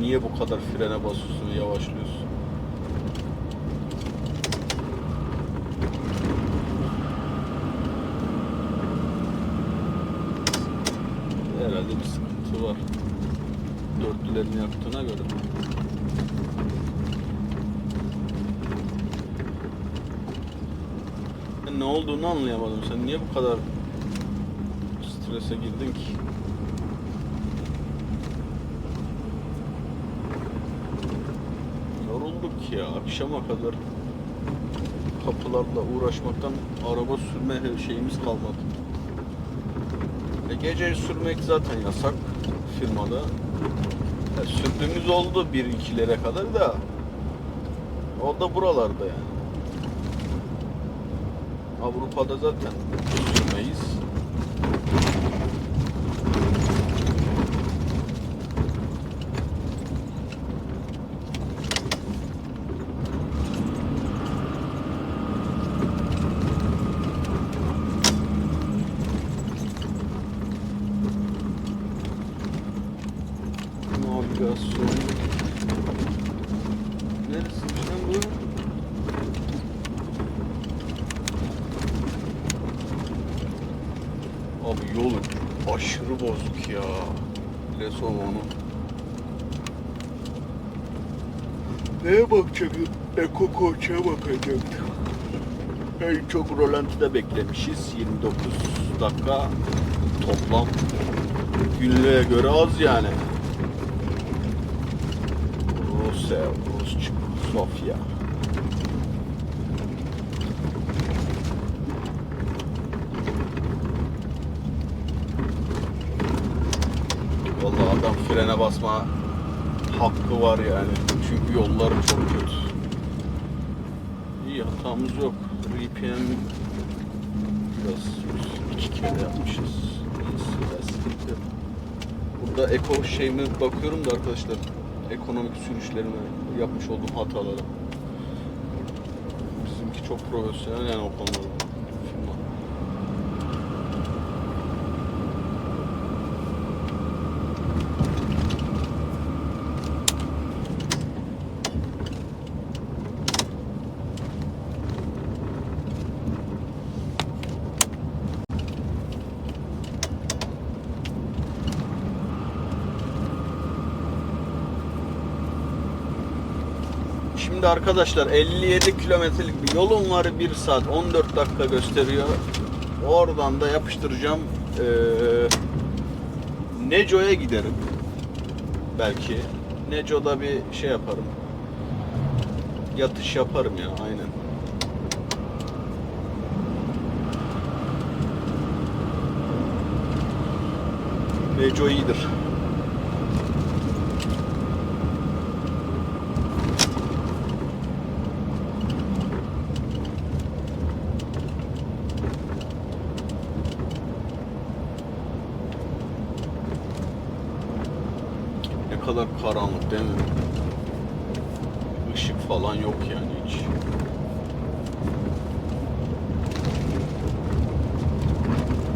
niye bu kadar frene basıyorsun ve yavaşlıyorsun. Herhalde bir sıkıntı var. Dörtlülerini yaktığına göre. Ben ne olduğunu anlayamadım. Sen niye bu kadar strese girdin ki? Yorulduk ya akşama kadar kapılarla uğraşmaktan araba sürme şeyimiz kalmadı. E gece sürmek zaten yasak firmada. Ya sürdüğümüz oldu 1-2'lere kadar da o da buralarda yani. Avrupa'da zaten sürmeyiz. Navigasyon. Neresiymiş lan bu? Abi yol aşırı bozuk ya. Lesova'nın. Neye bakacaktım? Eko Koç'a bakacaktım. En çok rolantide beklemişiz. 29 dakika toplam. Günlüğe göre az yani. Rusya, Rusçuk, Sofya. Vallahi adam frene basma hakkı var yani. Çünkü yollar çok kötü. İyi hatamız yok. RPM biraz iki kere yapmışız. Burada eko şeyime bakıyorum da arkadaşlar. Ekonomik sürüşlerime yapmış olduğum hatalara. Bizimki çok profesyonel yani o konuda. Şimdi arkadaşlar 57 kilometrelik bir yolum var 1 saat 14 dakika gösteriyor. Oradan da yapıştıracağım. Ee, Neco'ya giderim. Belki. Neco'da bir şey yaparım. Yatış yaparım ya aynen. Neco iyidir. Ne kadar karanlık değil mi? Işık falan yok yani hiç.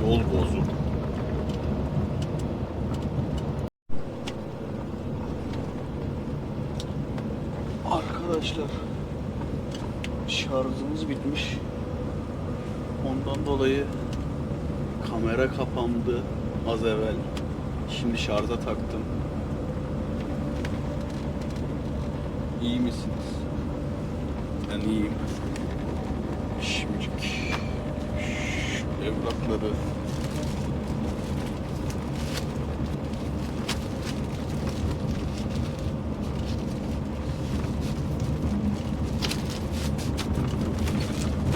Yol bozuk. Arkadaşlar şarjımız bitmiş. Ondan dolayı kamera kapandı az evvel. Şimdi şarja taktım. İyi misiniz? Ben iyiyim. Şimdilik evrakları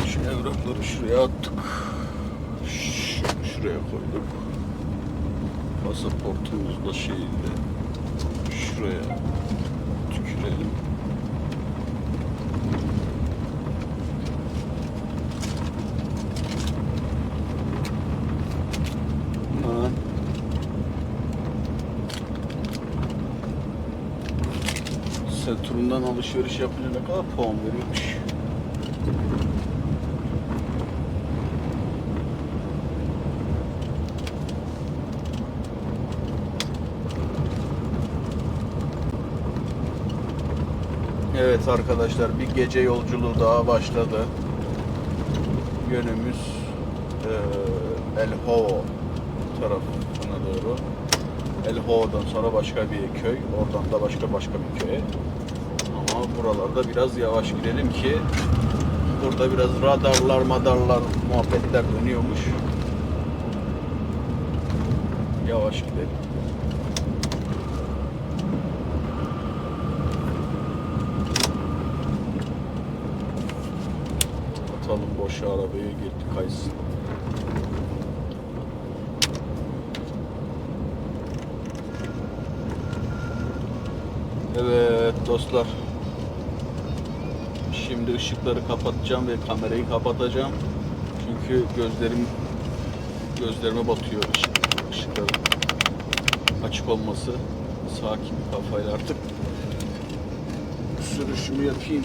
şu evrakları şuraya attık. Ş- şuraya koyduk. Pasaportumuz da şeyinde şuraya Saturn'dan alışveriş yapınca ne kadar puan veriyormuş. Evet arkadaşlar bir gece yolculuğu daha başladı. Yönümüz eee El Hovo tarafına doğru. El Hovo'dan sonra başka bir köy, oradan da başka başka bir köye. Ama buralarda biraz yavaş gidelim ki burada biraz radarlar, madarlar, muhabbetler dönüyormuş. Yavaş gidelim. Atalım boşa arabayı gitti kaysın. Evet dostlar. Şimdi ışıkları kapatacağım ve kamerayı kapatacağım. Çünkü gözlerim gözlerime batıyor ışık, ışıkların açık olması. Sakin kafayla artık sürüşümü yapayım.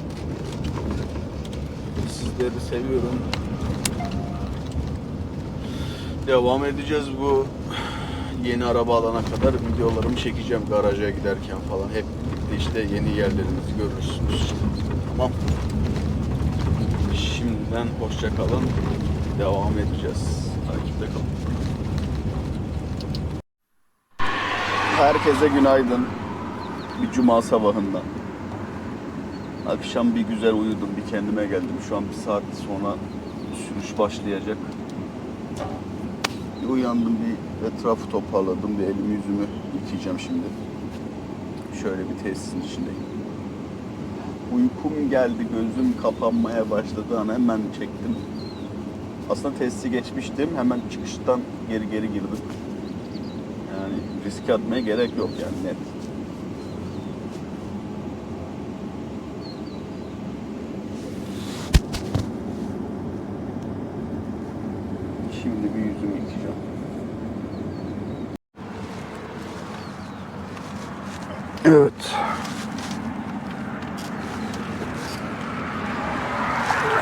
Sizleri seviyorum. Devam edeceğiz bu yeni araba alana kadar videolarımı çekeceğim garaja giderken falan. Hep işte yeni yerlerimizi görürsünüz. Tamam. Şimdiden hoşça kalın. Devam edeceğiz. Takipte kalın. Herkese günaydın. Bir cuma sabahından. Akşam bir güzel uyudum, bir kendime geldim. Şu an bir saat sonra sürüş başlayacak. Bir uyandım, bir etrafı toparladım, bir elimi yüzümü yıkayacağım şimdi. Şöyle bir tesisin içindeyim. Uykum geldi, gözüm kapanmaya başladı an hemen çektim. Aslında tesisi geçmiştim, hemen çıkıştan geri geri girdim. Yani riske atmaya gerek yok yani net. Şimdi bir yüzümü yıkayacağım. Evet.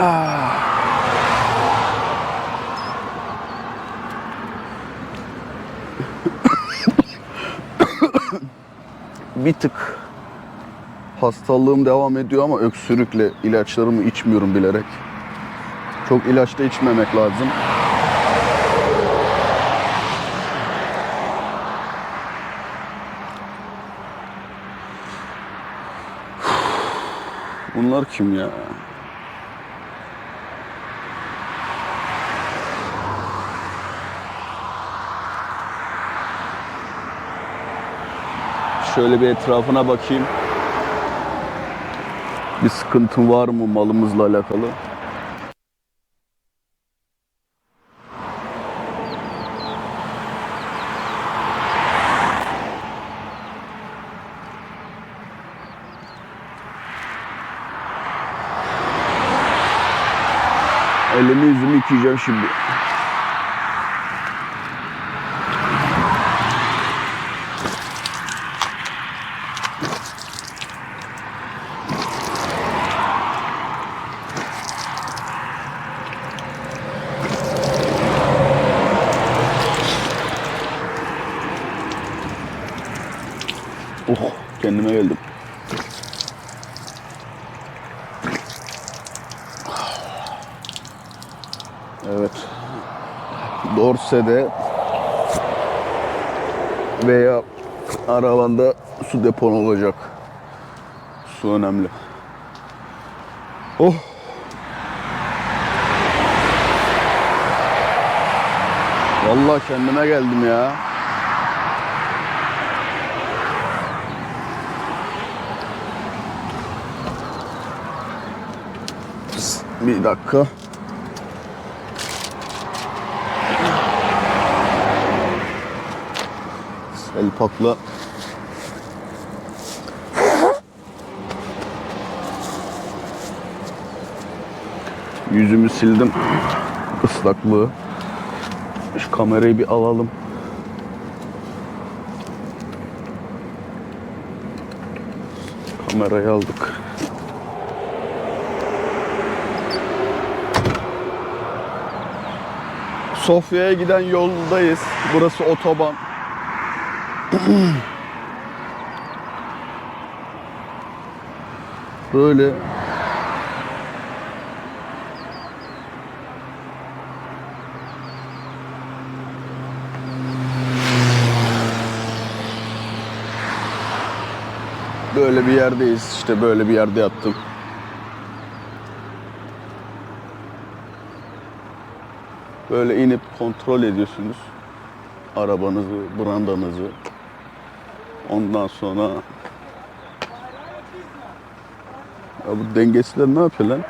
Bir tık hastalığım devam ediyor ama öksürükle ilaçlarımı içmiyorum bilerek. Çok ilaç da içmemek lazım. Bunlar kim ya? Şöyle bir etrafına bakayım. Bir sıkıntı var mı malımızla alakalı? Elimi yüzümü yıkayacağım şimdi. Oh kendime geldim. Evet. Dorse'de veya arabanda su depon olacak. Su önemli. Oh. Vallahi kendime geldim ya. Bir dakika. Selpakla yüzümü sildim ıslaklığı. Şu kamerayı bir alalım. Kamerayı aldık. Sofya'ya giden yoldayız. Burası otoban. Böyle Böyle bir yerdeyiz. İşte böyle bir yerde yattım. Böyle inip kontrol ediyorsunuz arabanızı, brandanızı. Ondan sonra ya bu dengesizler ne yapıyor lan?